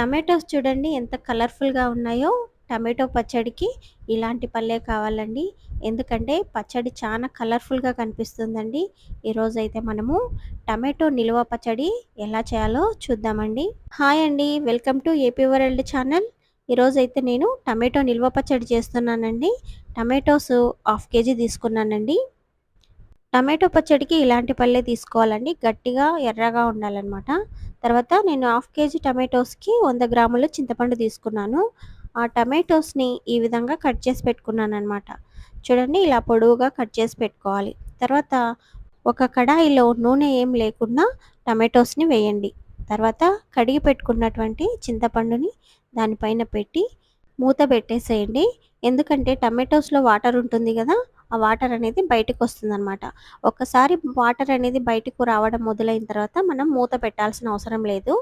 Tomatoes చూడండి ఎంత కలర్ఫుల్గా ఉన్నాయో. టమాటో పచ్చడికి ఇలాంటి పల్లే కావాలండి. ఎందుకంటే పచ్చడి చాలా కలర్ఫుల్గా కనిపిస్తుందండి. ఈరోజైతే మనము టమాటో నిల్వ పచ్చడి ఎలా చేయాలో చూద్దామండి. హాయ్ అండి welcome to AP world channel. ఈరోజైతే నేను టమాటో నిల్వ పచ్చడి చేస్తున్నానండి. టమాటోస్ హాఫ్ కేజీ తీసుకున్నానండి. టమాటో పచ్చడికి ఇలాంటి పల్లె తీసుకోవాలండి. గట్టిగా ఎర్రగా ఉండాలన్నమాట. తర్వాత నేను హాఫ్ కేజీ టమాటోస్కి వంద గ్రాముల చింతపండు తీసుకున్నాను. ఆ టమాటోస్ని ఈ విధంగా కట్ చేసి పెట్టుకున్నాను అనమాట చూడండి ఇలా పొడవుగా కట్ చేసి పెట్టుకోవాలి. తర్వాత ఒక కడాయిలో నూనె ఏం లేకుండా టమాటోస్ని వేయండి. తర్వాత కడిగి పెట్టుకున్నటువంటి చింతపండుని దానిపైన పెట్టి మూత పెట్టేసేయండి. ఎందుకంటే టమాటోస్లో వాటర్ ఉంటుంది కదా ఆ వాటర్ అనేది బయటకు వస్తుంది అనమాట ఒక్కసారి వాటర్ అనేది బయటకు రావడం మొదలైన తర్వాత మనం మూత పెట్టాల్సిన అవసరం లేదు.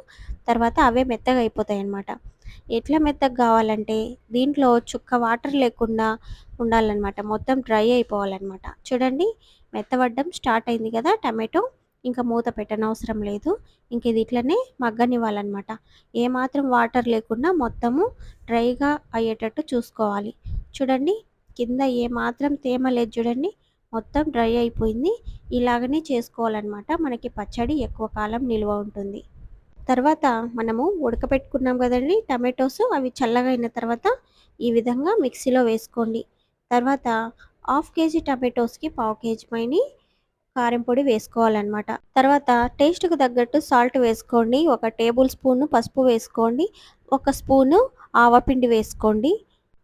తర్వాత అవే మెత్తగా అయిపోతాయి అన్నమాట ఎట్లా మెత్తగా కావాలంటే దీంట్లో చుక్క వాటర్ లేకుండా ఉండాలన్నమాట. మొత్తం డ్రై అయిపోవాలన్నమాట. చూడండి మెత్తబడ్డం స్టార్ట్ అయింది కదా టమాటో. ఇంకా మూత పెట్టనవసరం లేదు. ఇంక ఇది ఇట్లనే మగ్గనివ్వాలన్నమాట. ఏమాత్రం వాటర్ లేకుండా మొత్తము డ్రైగా అయ్యేటట్టు చూసుకోవాలి. చూడండి కింద ఏమాత్రం తేమ లేదు చూడండి. మొత్తం డ్రై అయిపోయింది. ఇలాగనే చేసుకోవాలన్నమాట. మనకి పచ్చడి ఎక్కువ కాలం నిల్వ ఉంటుంది. తర్వాత మనము ఉడకపెట్టుకున్నాం కదండి టమాటోస్. అవి చల్లగా అయిన తర్వాత ఈ విధంగా మిక్సీలో వేసుకోండి. తర్వాత హాఫ్ కేజీ టమాటోస్కి పావు కేజీ పైన కారం పొడి వేసుకోవాలన్నమాట. తర్వాత టేస్ట్కు తగ్గట్టు సాల్ట్ వేసుకోండి. ఒక టేబుల్ స్పూన్ పసుపు వేసుకోండి. ఒక స్పూను ఆవపిండి వేసుకోండి.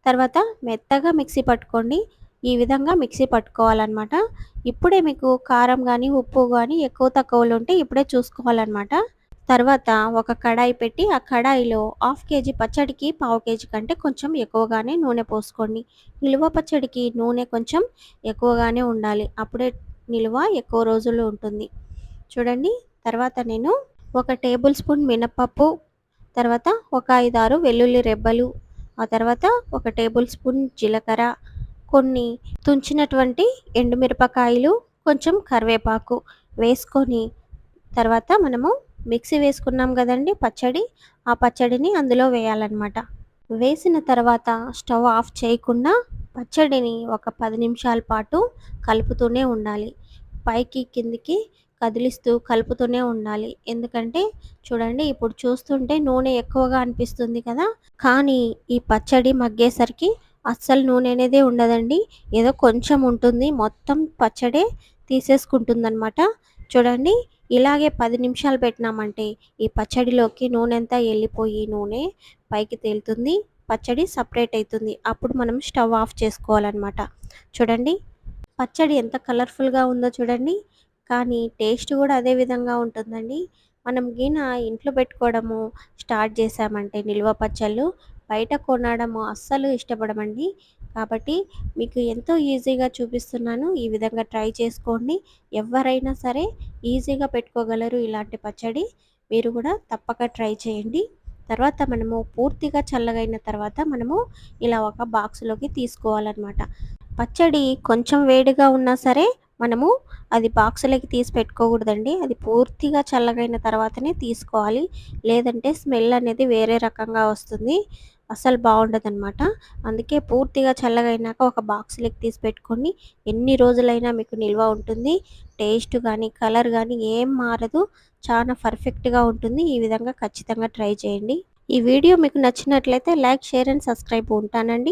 తర్వాత మెత్తగా మిక్సీ పట్టుకోండి. ఈ విధంగా మిక్సీ పట్టుకోవాలన్నమాట. ఇప్పుడే మీకు కారం కానీ ఉప్పు కానీ ఎక్కువ తక్కువలు ఉంటే ఇప్పుడే చూసుకోవాలన్నమాట. తర్వాత ఒక కడాయి పెట్టి ఆ కడాయిలో హాఫ్ కేజీ పచ్చడికి పావు కేజీ కంటే కొంచెం ఎక్కువగానే నూనె పోసుకోండి. నిలువ పచ్చడికి నూనె కొంచెం ఎక్కువగానే ఉండాలి. అప్పుడే నిలువ ఎక్కువ రోజులు ఉంటుంది. చూడండి. తర్వాత నేను ఒక టేబుల్ స్పూన్ మినపప్పు తర్వాత ఒక ఐదారు వెల్లుల్లి రెబ్బలు ఆ తర్వాత ఒక టేబుల్ స్పూన్ జీలకర్ర కొన్ని తుంచినటువంటి ఎండుమిరపకాయలు కొంచెం కరివేపాకు వేసుకొని తర్వాత మనము మిక్సీ వేసుకున్నాం కదండి పచ్చడి. ఆ పచ్చడిని అందులో వేయాలన్నమాట. వేసిన తర్వాత స్టవ్ ఆఫ్ చేయకుండా పచ్చడిని ఒక పది నిమిషాల పాటు కలుపుతూనే ఉండాలి. పైకి కిందికి కదిలిస్తూ కలుపుతూనే ఉండాలి. ఎందుకంటే చూడండి ఇప్పుడు చూస్తుంటే నూనె ఎక్కువగా అనిపిస్తుంది కదా. కానీ ఈ పచ్చడి మగ్గేసరికి అస్సలు నూనె అనేది ఉండదండి. ఏదో కొంచెం ఉంటుంది మొత్తం పచ్చడే తీసేసుకుంటుందన్నమాట. చూడండి ఇలాగే పది నిమిషాలు పెట్టినామంటే ఈ పచ్చడిలోకి నూనె అంతా వెళ్ళిపోయి నూనె పైకి తేలుతుంది పచ్చడి సపరేట్ అవుతుంది అప్పుడు మనం స్టవ్ ఆఫ్ చేసుకోవాలన్నమాట. చూడండి పచ్చడి ఎంత కలర్ఫుల్గా ఉందో చూడండి. కానీ టేస్ట్ కూడా అదే విధంగా ఉంటుందండి. మనం గిన ఇంట్లో పెట్టుకోవడము స్టార్ట్ చేసామంటే నిల్వ పచ్చళ్ళు బయట కొనడము అస్సలు ఇష్టపడమండి. కాబట్టి మీకు ఎంతో ఈజీగా చూపిస్తున్నాను. ఈ విధంగా ట్రై చేసుకోండి. ఎవరైనా సరే ఈజీగా పెట్టుకోగలరు ఇలాంటి పచ్చడి. మీరు కూడా తప్పక ట్రై చేయండి. తర్వాత మనము పూర్తిగా చల్లగైన తర్వాత మనము ఇలా ఒక బాక్స్లోకి తీసుకోవాలన్నమాట. పచ్చడి కొంచెం వేడిగా ఉన్నా సరే మనము అది బాక్సులకి తీసి పెట్టుకోకూడదండి. అది పూర్తిగా చల్లగైన తర్వాతనే తీసుకోవాలి. లేదంటే స్మెల్ అనేది వేరే రకంగా వస్తుంది. అసలు బాగుండదు అనమాట అందుకే పూర్తిగా చల్లగైనాక ఒక బాక్స్లోకి తీసి పెట్టుకొని ఎన్ని రోజులైనా మీకు నిల్వ ఉంటుంది. టేస్ట్ కానీ కలర్ కానీ ఏం మారదు. చాలా పర్ఫెక్ట్గా ఉంటుంది. ఈ విధంగా ఖచ్చితంగా ట్రై చేయండి. ఈ వీడియో మీకు నచ్చినట్లయితే లైక్ షేర్ అండ్ సబ్స్క్రైబ్ ఉంటానండి.